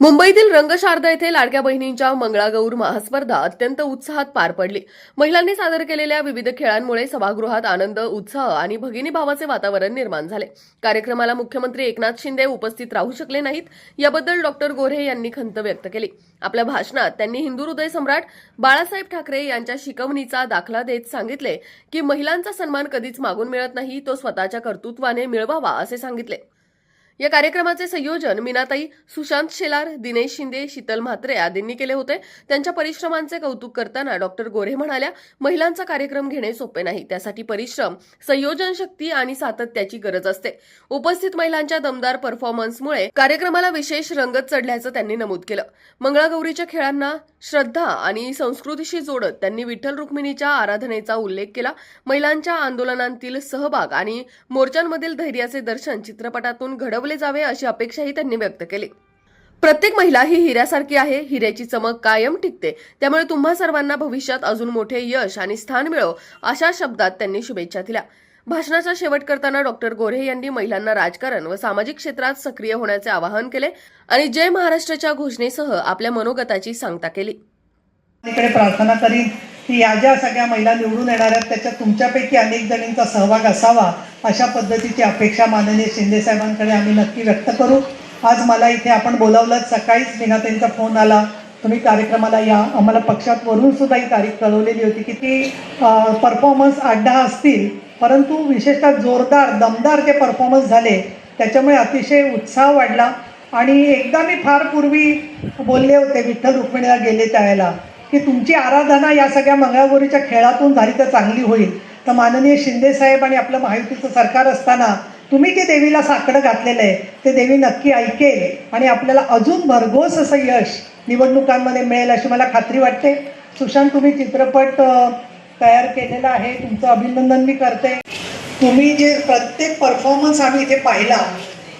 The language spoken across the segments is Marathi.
मुंबईतील रंगशारदा येथे लाडक्या बहिणींच्या मंगळागौर महास्पर्धा अत्यंत उत्साहात पार पडली. महिलांनी सादर केलेल्या विविध खेळांमुळे सभागृहात आनंद उत्साह आणि भगिनी भावाचे वातावरण निर्माण झाले. कार्यक्रमाला मुख्यमंत्री एकनाथ शिंदे उपस्थित राहू शकले नाहीत याबद्दल डॉक्टर गोऱ्हे यांनी खंत व्यक्त केली. आपल्या भाषणात त्यांनी हिंदू हृदय सम्राट बाळासाहेब ठाकरे यांच्या शिकवणीचा दाखला देत सांगितले की महिलांचा सन्मान कधीच मागून मिळत नाही तो स्वतःच्या कर्तृत्वाने मिळवावा असे सांगितले. या कार्यक्रमाचे संयोजन मीनाताई सुशांत शेलार दिनेश शिंदे शीतल म्हात्रे आदींनी केले होते. त्यांच्या परिश्रमांचे कौतुक करताना डॉक्टर गोरे म्हणाल्या महिलांचा कार्यक्रम घेणे सोपे नाही. त्यासाठी परिश्रम संयोजन शक्ती आणि सातत्याची गरज असते. उपस्थित महिलांच्या दमदार परफॉर्मन्समुळे कार्यक्रमाला विशेष रंगत चढल्याचं त्यांनी नमूद केलं. मंगळागौरीच्या खेळांना श्रद्धा आणि संस्कृतीशी जोडत त्यांनी विठ्ठल रुक्मिणीच्या आराधनेचा उल्लेख केला. महिलांच्या आंदोलनांतील सहभाग आणि मोर्चांमधील धैर्याचे दर्शन चित्रपटातून घडवले वाढवले जावे अशी अपेक्षाही त्यांनी व्यक्त केली. प्रत्येक महिला ही हिऱ्यासारखी आहे हिऱ्याची चमक कायम टिकते. त्यामुळे तुम्हा सर्वांना भविष्यात अजून मोठे यश आणि स्थान मिळो अशा शब्दात त्यांनी शुभेच्छा दिल्या. भाषणाचा शेवट करताना डॉक्टर गोऱ्हे यांनी महिलांना राजकारण व सामाजिक क्षेत्रात सक्रिय होण्याचे आवाहन केले आणि जय महाराष्ट्राच्या घोषणेसह आपल्या मनोगताची सांगता केली. इकडे प्रार्थना करीन की या ज्या सगळ्या महिला निवडून येणार आहेत त्याच्यात तुमच्यापैकी अनेक जणींचा सहभाग असावा. अशा पद्धतीची अपेक्षा माननीय शिंदे साहेबांकडे आम्ही नक्की व्यक्त करू. आज मला इथे आपण बोलावलं सकाळीच मीनाताईंचा फोन आला. तुम्ही कार्यक्रमाला या. आम्हाला पक्षात वरून सुद्धा ही तारीख कळवलेली होती की ती परफॉर्मन्स आठ दहा असतील. परंतु विशेषतः जोरदार दमदार ते परफॉर्मन्स झाले त्याच्यामुळे अतिशय उत्साह वाढला. आणि एकदा मी फार पूर्वी बोलले होते विठ्ठल रुक्मिणीला गेले त्यावेळेला की तुमची आराधना या सगळ्या मंगळागौरीच्या खेळातून झाली तर चांगली होईल. तर माननीय शिंदे साहेब आणि आपलं महायुतीचं सरकार असताना तुम्ही जे देवीला साकडं घातलेलं आहे ते देवी नक्की ऐकेल आणि आपल्याला अजून भरघोस असं यश निवडणुकांमध्ये मिळेल अशी मला खात्री वाटते. सुशांत तुम्ही चित्रपट तयार केलेला आहे. तुमचं अभिनंदन मी करते. तुम्ही जे प्रत्येक परफॉर्मन्स आम्ही इथे पाहिला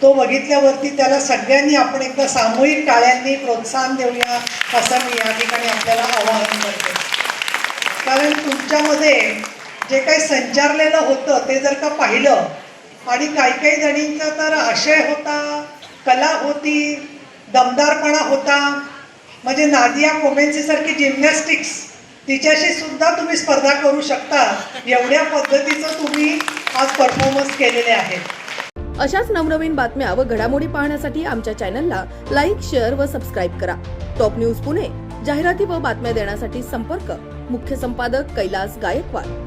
तो बघितल्यावरती त्याला सगळ्यांनी आपण एकदा सामूहिक टाळ्यांनी प्रोत्साहन देऊया असं मी या ठिकाणी आपल्याला आवाहन करते. कारण तुमच्यामध्ये जे काही संचारलेलं होतं ते जर का पाहिलं आणि काही काही जणींचा तर आशय होता कला होती दमदारपणा होता. म्हणजे नादिया कोमेन्सीसारखी जिम्नॅस्टिक्स तिच्याशी सुद्धा तुम्ही स्पर्धा करू शकता. एवढ्या पद्धतीचं तुम्ही आज परफॉर्मन्स केलेले आहेत अशाच नवनवीन बातम्या व घडामोडी पाहण्यासाठी आमच्या चॅनलला लाईक शेअर व सबस्क्राईब करा. टॉप न्यूज पुणे जाहिराती व बातम्या देण्यासाठी संपर्क. मुख्य संपादक कैलास गायकवाड.